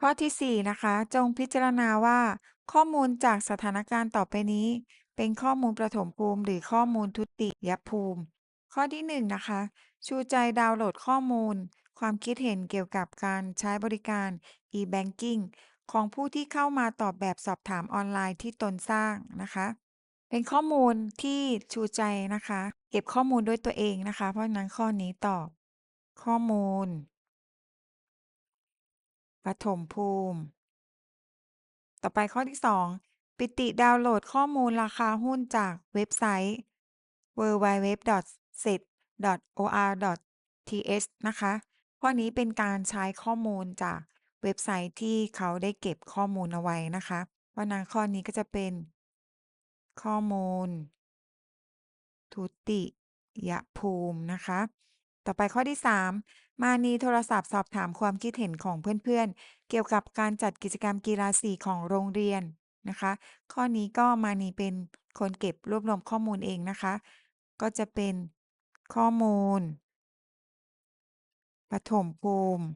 ข้อที่ 4 นะคะ จงพิจารณาว่า ข้อมูลจากสถานการณ์ต่อไปนี้ เป็นข้อมูลประถมภูมิหรือข้อมูลทุติยภูมิ ข้อที่ 1 นะคะ ชูใจดาวน์โหลดข้อมูล ความคิดเห็นเกี่ยวกับการใช้บริการ e-banking ของผู้ที่เข้ามาตอบแบบสอบถามออนไลน์ที่ตนสร้างนะคะ เป็นข้อมูลที่ชูใจนะคะ เก็บข้อมูลด้วยตัวเองนะคะ เพราะฉะนั้นข้อนี้ตอบ ข้อมูล ประถมภูมิ ต่อไปข้อที่ 2 ปิติดาวน์โหลดข้อมูลราคาหุ้นจากเว็บไซต์ www.set.or.th นะคะ ข้อนี้เป็นการใช้ข้อมูลจากเว็บไซต์ที่เขาได้เก็บข้อมูลเอาไว้นะคะเพราะนั้นข้อนี้ก็จะเป็น ข้อมูล ทุติยภูมินะคะ ต่อไปข้อที่ 3 มานีโทรศัพท์สอบถามความคิดเห็นของเพื่อนๆ เกี่ยวกับการจัดกิจกรรมกีฬาสีของโรงเรียนนะคะ ข้อนี้ก็มานีเป็นคนเก็บรวบรวมข้อมูลเองนะคะ ก็จะเป็นข้อมูลปฐมภูมิ